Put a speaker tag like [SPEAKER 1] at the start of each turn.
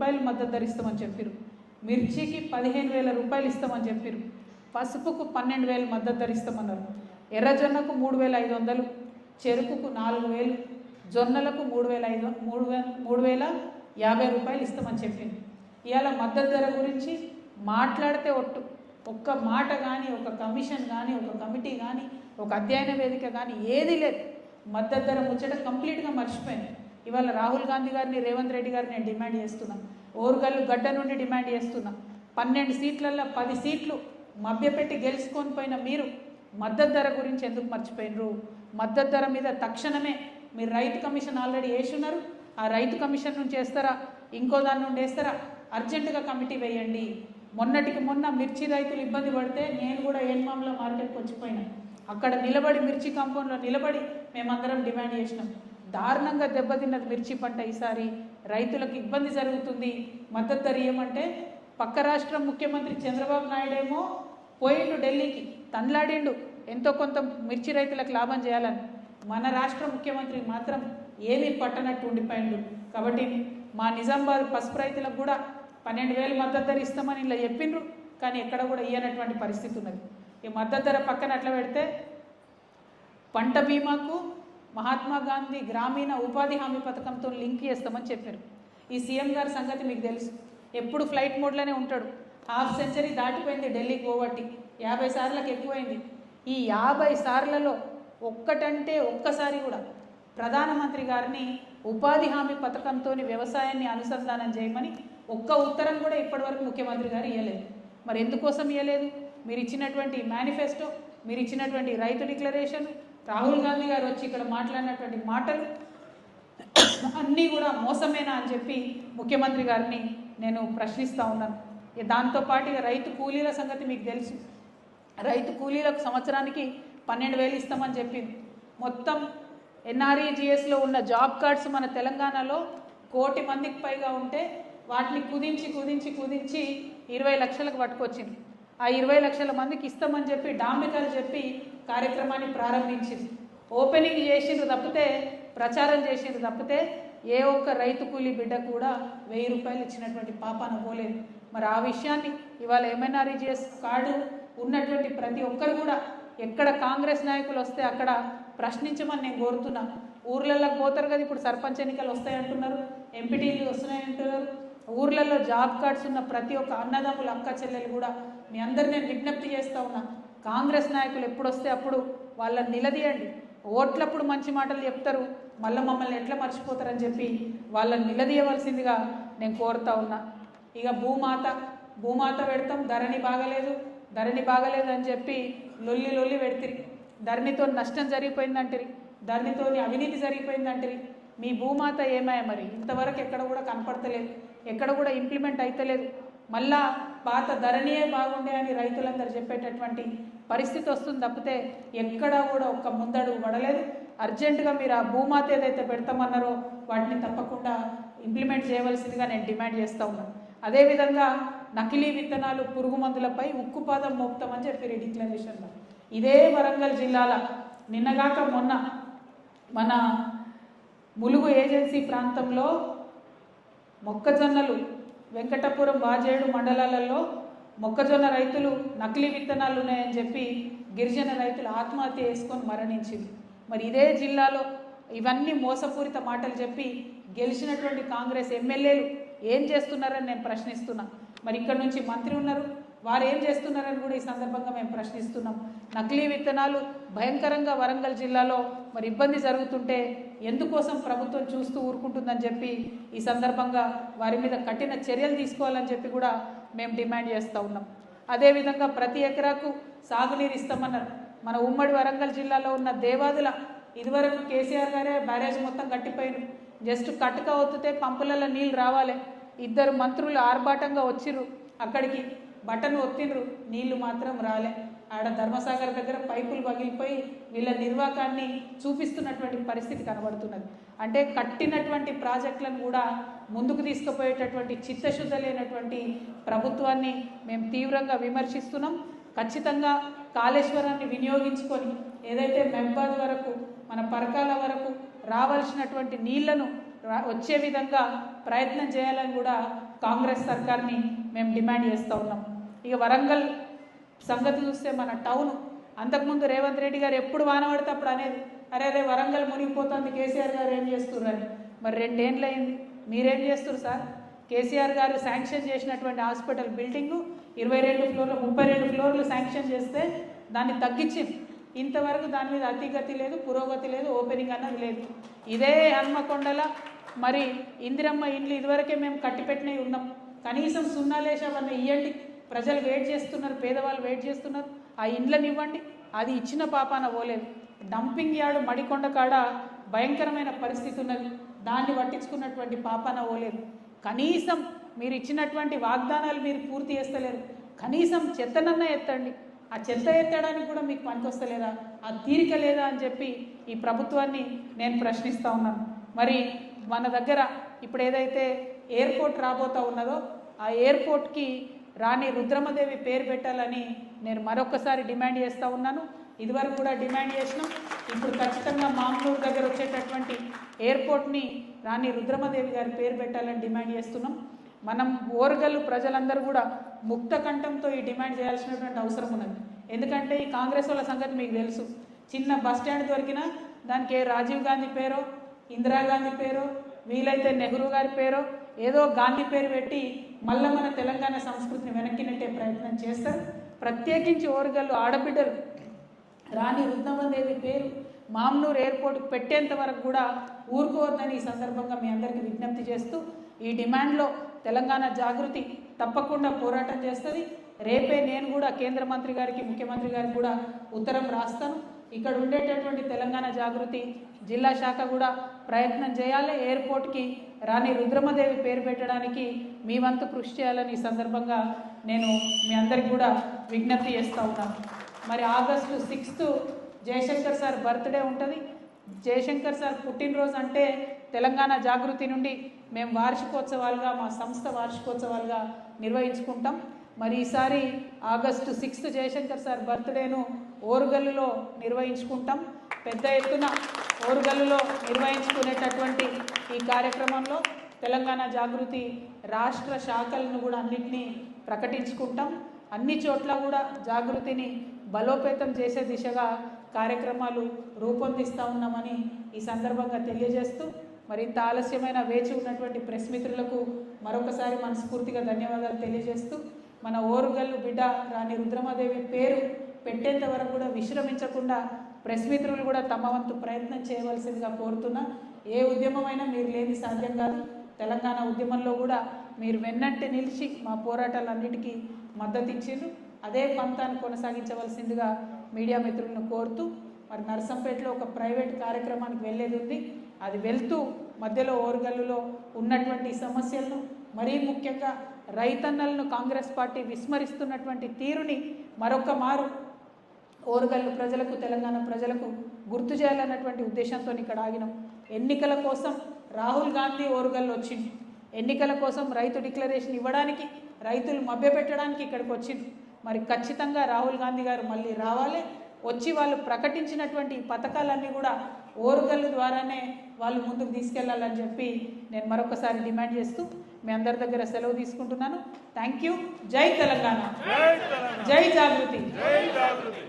[SPEAKER 1] రూపాయలు మద్దతు ధర ఇస్తామని చెప్పారు మిర్చికి పదిహేను వేల రూపాయలు ఇస్తామని చెప్పారు పసుపుకు పన్నెండు వేలు మద్దతు ధర ఇస్తామన్నారు. ఎర్రజొన్నకు మూడు వేల ఐదు వందలు చెరుకుకు నాలుగు వేలు జొన్నలకు మూడు వేల ఐదు మూడు వేల మూడు వేల యాభై రూపాయలు ఇస్తామని చెప్పింది ఇవాళ మద్దతు ధర గురించి మాట్లాడితే ఒట్టు. ఒక్క మాట కానీ ఒక కమిషన్ కానీ ఒక కమిటీ కానీ ఒక అధ్యయన వేదిక కానీ ఏది లేదు. మద్దతు ధర ముచ్చట కంప్లీట్గా మర్చిపోయింది ఇవాళ రాహుల్ గాంధీ గారిని రేవంత్ రెడ్డి గారిని నేను డిమాండ్ చేస్తున్నా ఓరుగల్లు గడ్డ నుండి డిమాండ్ చేస్తున్నా పన్నెండు సీట్లల్లో పది సీట్లు మభ్యపెట్టి గెలుచుకొని పోయిన మీరు మద్దతు ధర గురించి ఎందుకు మర్చిపోయినరు? మద్దతు ధర మీద తక్షణమే మీరు రైతు కమిషన్ ఆల్రెడీ వేసున్నారు ఆ రైతు కమిషన్ నుంచి వేస్తారా? ఇంకో దాని నుండి వేస్తారా? అర్జెంటుగా కమిటీ వేయండి. మొన్నటికి మొన్న మిర్చి రైతులు ఇబ్బంది పడితే నేను కూడా ఏన్మామ్లో మార్కెట్కి వచ్చిపోయినా. అక్కడ నిలబడి మిర్చి కాంపౌండ్లో నిలబడి మేమందరం డిమాండ్ చేసినాం. దారుణంగా దెబ్బతిన్నది మిర్చి పంట ఈసారి. రైతులకు ఇబ్బంది జరుగుతుంది. మద్దతు ధర ఏమంటే పక్క రాష్ట్రం ముఖ్యమంత్రి చంద్రబాబు నాయుడేమో పోయిండు ఢిల్లీకి తన్లాడిండు. ఎంతో కొంత మిర్చి రైతులకు లాభం చేయాలని. మన రాష్ట్ర ముఖ్యమంత్రి మాత్రం ఏమీ పట్టనట్టు ఉండిపోయిండు. కాబట్టి మా నిజామాబాద్ పసుపు రైతులకు కూడా పన్నెండు వేలు మద్దతు ధర ఇస్తామని ఇలా చెప్పిండ్రు. కానీ ఎక్కడ కూడా ఇయ్యనటువంటి పరిస్థితి ఉన్నది. ఈ మద్దతు ధర పక్కన అట్లా పెడితే పంట బీమాకు మహాత్మా గాంధీ గ్రామీణ ఉపాధి హామీ పథకంతో లింక్ చేస్తామని చెప్పారు. ఈ సీఎం గారి సంగతి మీకు తెలుసు. ఎప్పుడు ఫ్లైట్ మోడ్లోనే ఉంటాడు. హాఫ్ సెంచరీ దాటిపోయింది ఢిల్లీ గోవాటి యాభై సార్లకు ఎక్కువైంది. ఈ యాభై సార్లలో ఒక్కటంటే ఒక్కసారి కూడా ప్రధానమంత్రి గారిని ఉపాధి హామీ పథకంతో వ్యవసాయాన్ని అనుసంధానం చేయమని ఒక్క ఉత్తరం కూడా ఇప్పటివరకు ముఖ్యమంత్రి గారు ఇవ్వలేదు మరి ఎందుకోసం ఇవ్వలేదు మీరు ఇచ్చినటువంటి మేనిఫెస్టో మీరు ఇచ్చినటువంటి రైతు డిక్లరేషన్ రాహుల్ గాంధీ గారు వచ్చి ఇక్కడ మాట్లాడినటువంటి మాటలు అన్నీ కూడా మోసమేనా అని చెప్పి ముఖ్యమంత్రి గారిని నేను ప్రశ్నిస్తూ ఉన్నాను. దాంతోపాటు ఇక రైతు కూలీల సంగతి మీకు తెలుసు. రైతు కూలీలకు సంవత్సరానికి పన్నెండు వేలు ఇస్తామని చెప్పింది. మొత్తం ఎన్ఆర్ఈజిఎస్లో ఉన్న జాబ్ కార్డ్స్ మన తెలంగాణలో కోటి మందికి పైగా ఉంటే వాటిని కుదించి కుదించి కుదించి ఇరవై లక్షలకు పట్టుకొచ్చింది. ఆ ఇరవై లక్షల మందికి ఇస్తామని చెప్పి డాంబికలు చెప్పి కార్యక్రమాన్ని ప్రారంభించింది. ఓపెనింగ్ చేసిండ్రు తప్పితే ప్రచారం చేసిండ్రు తప్పితే ఏ ఒక్క రైతు కూలి బిడ్డ కూడా వెయ్యి రూపాయలు ఇచ్చినటువంటి పాపాన పోలేదు. మరి ఆ విషయాన్ని ఇవాళ ఎంఎన్ఆర్ఈజిఎస్ కార్డు ఉన్నటువంటి ప్రతి ఒక్కరు కూడా ఎక్కడ కాంగ్రెస్ నాయకులు వస్తే అక్కడ ప్రశ్నించమని నేను కోరుతున్నా. ఊర్లలోకి పోతారు కదా ఇప్పుడు సర్పంచ్ ఎన్నికలు వస్తాయంటున్నారు ఎంపీటీలు వస్తున్నాయంటున్నారు ఊర్లలో జాబ్ కార్డ్స్ ఉన్న ప్రతి ఒక్క అన్నదమ్ములు అక్క చెల్లెలు కూడా మీ అందరు నేను విజ్ఞప్తి చేస్తూ ఉన్నా. కాంగ్రెస్ నాయకులు ఎప్పుడు వస్తే అప్పుడు వాళ్ళని నిలదీయండి. ఓట్లప్పుడు మంచి మాటలు చెప్తారు. మళ్ళీ మమ్మల్ని ఎట్లా మర్చిపోతారని చెప్పి వాళ్ళని నిలదీయవలసిందిగా నేను కోరుతా ఉన్నా. ఇక భూమాత భూమాత పెడతాం ధరణి బాగలేదు ధరణి బాగలేదు అని చెప్పి లొల్లి లొల్లి పెడితిరి. ధరణితో నష్టం జరిగిపోయిందంటిరి. ధరణితో అవినీతి జరిగిపోయిందంటిరి. మీ భూమాత ఏమాయ మరి? ఇంతవరకు ఎక్కడ కూడా కనపడతలేదు. ఎక్కడ కూడా ఇంప్లిమెంట్ అయితలేదు. మళ్ళా పాత ధరనే బాగుండే అని రైతులందరూ చెప్పేటటువంటి పరిస్థితి వస్తుంది తప్పితే ఎక్కడా కూడా ఒక్క ముందడుగు పడలేదు అర్జెంటుగా మీరు ఆ భూమాత ఏదైతే పెడతామన్నారో వాటిని తప్పకుండా ఇంప్లిమెంట్ చేయవలసిందిగా నేను డిమాండ్ చేస్తూ ఉన్నాను అదేవిధంగా నకిలీ విత్తనాలు పురుగు మందులపై ఉక్కుపాదం మోపుతామని చెప్పి డిక్లరేషన్లో. ఇదే వరంగల్ జిల్లాల నిన్నగాక మొన్న మన ములుగు ఏజెన్సీ ప్రాంతంలో మొక్కజొన్నలు వెంకటపురం వాజేడు మండలాలలో మొక్కజొన్న రైతులు నకిలీ విత్తనాలు ఉన్నాయని చెప్పి గిరిజన రైతులు ఆత్మహత్య చేసుకొని మరణించింది. మరి ఇదే జిల్లాలో ఇవన్నీ మోసపూరిత మాటలు చెప్పి గెలిచినటువంటి కాంగ్రెస్ ఎమ్మెల్యేలు ఏం చేస్తున్నారని నేను ప్రశ్నిస్తున్నా. మరి ఇక్కడ నుంచి మంత్రి ఉన్నారు. వారు ఏం చేస్తున్నారని కూడా ఈ సందర్భంగా మేము ప్రశ్నిస్తున్నాం. నకిలీ విత్తనాలు భయంకరంగా వరంగల్ జిల్లాలో మరి ఇబ్బంది జరుగుతుంటే ఎందుకోసం ప్రభుత్వం చూస్తూ ఊరుకుంటుందని చెప్పి ఈ సందర్భంగా వారి మీద కఠిన చర్యలు తీసుకోవాలని చెప్పి కూడా మేము డిమాండ్ చేస్తూ ఉన్నాం. అదేవిధంగా ప్రతి ఎకరాకు సాగునీరు ఇస్తామన్నారు. మన ఉమ్మడి వరంగల్ జిల్లాలో ఉన్న దేవాదుల ఇదివరకు కేసీఆర్ గారే బ్యారేజ్ మొత్తం కట్టిపోయిన జస్ట్ కట్టుక ఒత్తితే పంపులలో నీళ్ళు రావాలి. ఇద్దరు మంత్రులు ఆర్భాటంగా వచ్చిర్రు. అక్కడికి బటన్ ఒత్తిండ్రు నీళ్ళు మాత్రం రాలే. ఆడ ధర్మసాగర్ దగ్గర పైపులు పగిలిపోయి వీళ్ళ నిర్వాకాన్ని చూపిస్తున్నటువంటి పరిస్థితి కనబడుతున్నది. అంటే కట్టినటువంటి ప్రాజెక్టులను కూడా ముందుకు తీసుకుపోయేటటువంటి చిత్తశుద్ధ లేనటువంటి ప్రభుత్వాన్ని మేము తీవ్రంగా విమర్శిస్తున్నాం. ఖచ్చితంగా కాళేశ్వరాన్ని వినియోగించుకొని ఏదైతే మెంబాద్ వరకు మన పరకాల వరకు రావాల్సినటువంటి నీళ్ళను వచ్చే విధంగా ప్రయత్నం చేయాలని కూడా కాంగ్రెస్ సర్కార్ని మేము డిమాండ్ చేస్తూ ఉన్నాం. ఇక వరంగల్ సంగతి చూస్తే మన టౌన్. అంతకుముందు రేవంత్ రెడ్డి గారు ఎప్పుడు వాన పడితే అప్పుడు అనేది అరే అరే వరంగల్ మునిగిపోతుంది కేసీఆర్ గారు ఏం చేస్తున్నారని మరి రెండేళ్ళు అయింది మీరేం చేస్తారు సార్? కేసీఆర్ గారు శాంక్షన్ చేసినటువంటి హాస్పిటల్ బిల్డింగు ఇరవై రెండు ఫ్లోర్లు ముప్పై రెండు ఫ్లోర్లు శాంక్షన్ చేస్తే దాన్ని తగ్గించింది. ఇంతవరకు దాని మీద అతిగతి లేదు పురోగతి లేదు ఓపెనింగ్ అన్నది లేదు. ఇదే హన్మకొండల మరి ఇందిరమ్మ ఇండ్లు ఇదివరకే మేము కట్టిపెట్టినవి ఉన్నాం. కనీసం సున్నాలేసి అవన్నీ ఇయ్యండి. ప్రజలు వెయిట్ చేస్తున్నారు పేదవాళ్ళు వెయిట్ చేస్తున్నారు. ఆ ఇండ్లను ఇవ్వండి అది ఇచ్చిన పాపాన పోలేదు. డంపింగ్ యార్డు మడికొండ కాడ భయంకరమైన పరిస్థితి ఉన్నది. దాన్ని పట్టించుకున్నటువంటి పాపాన పోలేదు. కనీసం మీరు ఇచ్చినటువంటి వాగ్దానాలు మీరు పూర్తి చేస్తలేరు. కనీసం చెత్తనన్న ఎత్తండి. ఆ చెత్త ఎత్తడానికి కూడా మీకు పనికొస్తలేదా? ఆ తీరిక లేదా అని చెప్పి ఈ ప్రభుత్వాన్ని నేను ప్రశ్నిస్తూ ఉన్నాను. మరి మన దగ్గర ఇప్పుడు ఏదైతే ఎయిర్పోర్ట్ రాబోతా ఉన్నదో ఆ ఎయిర్పోర్ట్కి రాణి రుద్రమదేవి పేరు పెట్టాలని నేను మరొకసారి డిమాండ్ చేస్తూ ఉన్నాను. ఇదివరకు కూడా డిమాండ్ చేసినాం. ఇప్పుడు ఖచ్చితంగా మామూలు దగ్గర వచ్చేటటువంటి ఎయిర్పోర్ట్ని రాణి రుద్రమదేవి గారి పేరు పెట్టాలని డిమాండ్ చేస్తున్నాం. మనం ఓరగల్లు ప్రజలందరూ కూడా ముక్త కంఠంతో ఈ డిమాండ్ చేయాల్సినటువంటి అవసరం ఉన్నది. ఎందుకంటే ఈ కాంగ్రెస్ వాళ్ళ సంగతి మీకు తెలుసు. చిన్న బస్ స్టాండ్ దొరికినా దానికి ఏ రాజీవ్ గాంధీ పేరో ఇందిరాగాంధీ పేరో వీలైతే నెహ్రూ గారి పేరో ఏదో గాంధీ పేరు పెట్టి మళ్ళీ మన తెలంగాణ సంస్కృతిని వెనక్కి నెట్టే ప్రయత్నం చేస్తారు ప్రత్యేకించి ఓరుగల్లు ఆడబిడ్డలు రాణి రుద్రమదేవి పేరు మామ్నూర్ ఎయిర్పోర్ట్ పెట్టేంత వరకు కూడా ఊరుకోవద్దని ఈ సందర్భంగా మీ అందరికీ విజ్ఞప్తి చేస్తూ ఈ డిమాండ్లో తెలంగాణ జాగృతి తప్పకుండా పోరాటం చేస్తుంది. రేపే నేను కూడా కేంద్ర మంత్రి గారికి ముఖ్యమంత్రి గారికి కూడా ఉత్తరం రాస్తాను. ఇక్కడ ఉండేటటువంటి తెలంగాణ జాగృతి జిల్లా శాఖ కూడా ప్రయత్నం చేయాలి. ఎయిర్పోర్ట్కి రాణి రుద్రమదేవి పేరు పెట్టడానికి మీ వంతు కృషి చేయాలని ఈ సందర్భంగా నేను మీ అందరికి కూడా విజ్ఞప్తి చేస్తూ ఉన్నాను. మరి August sixth Jayashankar sir birthday ఉంటుంది. జయశంకర్ సార్ పుట్టినరోజు అంటే తెలంగాణ జాగృతి నుండి మేము వార్షికోత్సవాలుగా మా సంస్థ వార్షికోత్సవాలుగా నిర్వహించుకుంటాం. మరి ఈసారి ఆగస్టు సిక్స్త్ జయశంకర్ సార్ బర్త్డేను ఓరుగల్లులో నిర్వహించుకుంటాం. పెద్ద ఎత్తున ఓరుగల్లులో నిర్వహించుకునేటటువంటి ఈ కార్యక్రమంలో తెలంగాణ జాగృతి రాష్ట్ర శాఖలను కూడా అన్నింటినీ ప్రకటించుకుంటాం. అన్ని చోట్ల కూడా జాగృతిని బలోపేతం చేసే దిశగా కార్యక్రమాలు రూపొందిస్తూ ఉన్నామని ఈ సందర్భంగా తెలియజేస్తూ మరింత ఆలస్యమైన వేచి ఉన్నటువంటి ప్రెస్ మిత్రులకు మరొకసారి మనస్ఫూర్తిగా ధన్యవాదాలు తెలియజేస్తూ మన ఓరుగల్లు బిడ్డ రాణి రుద్రమాదేవి పేరు పెట్టేంత వరకు కూడా విశ్రమించకుండా ప్రెస్ మిత్రులు కూడా తమ వంతు ప్రయత్నం చేయవలసిందిగా కోరుతున్నా. ఏ ఉద్యమమైనా మీరు లేని సాధ్యం కాదు. తెలంగాణ ఉద్యమంలో కూడా మీరు వెన్నంటి నిలిచి మా పోరాటాలన్నిటికీ మద్దతు ఇచ్చిండ్రు అదే పంతాన్ని కొనసాగించవలసిందిగా మీడియా మిత్రులను కోరుతూ మరి నర్సంపేటలో ఒక ప్రైవేట్ కార్యక్రమానికి వెళ్ళేది ఉంది. అది వెళ్తూ మధ్యలో ఓరుగల్లులో ఉన్నటువంటి సమస్యలను మరీ ముఖ్యంగా రైతన్నలను కాంగ్రెస్ పార్టీ విస్మరిస్తున్నటువంటి తీరుని మరొక మారు ఓరుగల్లు ప్రజలకు తెలంగాణ ప్రజలకు గుర్తు చేయాలన్నటువంటి ఉద్దేశంతో ఇక్కడ ఆగినాం. ఎన్నికల కోసం రాహుల్ గాంధీ ఓరుగల్లు వచ్చింది. ఎన్నికల కోసం రైతు డిక్లరేషన్ ఇవ్వడానికి రైతులు మభ్యపెట్టడానికి ఇక్కడికి వచ్చింది మరి ఖచ్చితంగా రాహుల్ గాంధీ గారు మళ్ళీ రావాలి. వచ్చి వాళ్ళు ప్రకటించినటువంటి పథకాలన్నీ కూడా ఓరుగల్లు ద్వారానే వాళ్ళు ముందుకు తీసుకెళ్ళాలని చెప్పి నేను మరొకసారి డిమాండ్ చేస్తూ మీ అందరి దగ్గర సెలవు తీసుకుంటున్నాను. Thank you. జై తెలంగాణ.
[SPEAKER 2] జై తెలంగాణ.
[SPEAKER 1] జై జాగృతి.
[SPEAKER 2] జై జాగృతి.